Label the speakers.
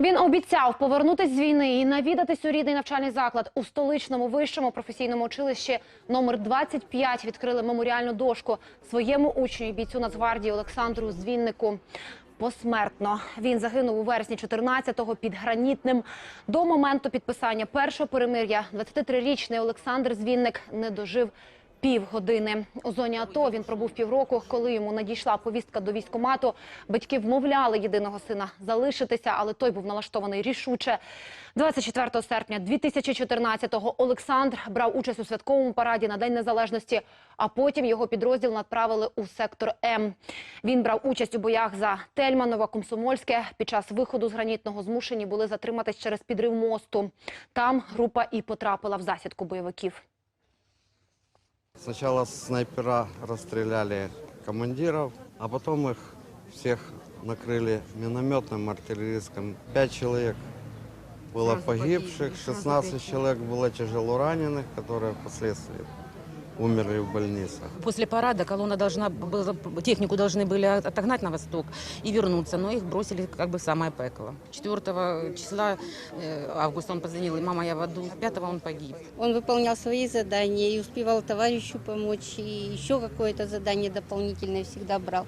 Speaker 1: Він обіцяв повернутись з війни і навідатись у рідний навчальний заклад у столичному вищому професійному училищі номер 25 відкрили меморіальну дошку своєму учню і бійцю Нацгвардії Олександру Звіннику. Посмертно він загинув у вересні 14-го під гранітним. До моменту підписання першого перемир'я 23-річний Олександр Звінник не дожив півгодини. У зоні АТО він пробув півроку. Коли йому надійшла повістка до військкомату, батьки вмовляли єдиного сина залишитися, але той був налаштований рішуче. 24 серпня 2014-го Олександр брав участь у святковому параді на День Незалежності, а потім його підрозділ направили у сектор М. Він брав участь у боях за Тельманово, Комсомольське. Під час виходу з гранітного змушені були затриматись через підрив мосту. Там група і потрапила в засідку бойовиків.
Speaker 2: Сначала снайпера расстреляли командиров, а потом их всех накрыли минометным, артиллерийским. Пять человек было погибших, 16 человек было тяжело раненых, которые впоследствии умерли в больницах.
Speaker 3: После парада колонна должна была, технику должны были отогнать на восток и вернуться, но их бросили как бы в самое пекло. 4 числа э, августа он позвонил, и мама, я в аду. 5 он погиб.
Speaker 4: Он выполнял свои задания и успевал товарищу помочь, и еще какое-то задание дополнительное всегда брал.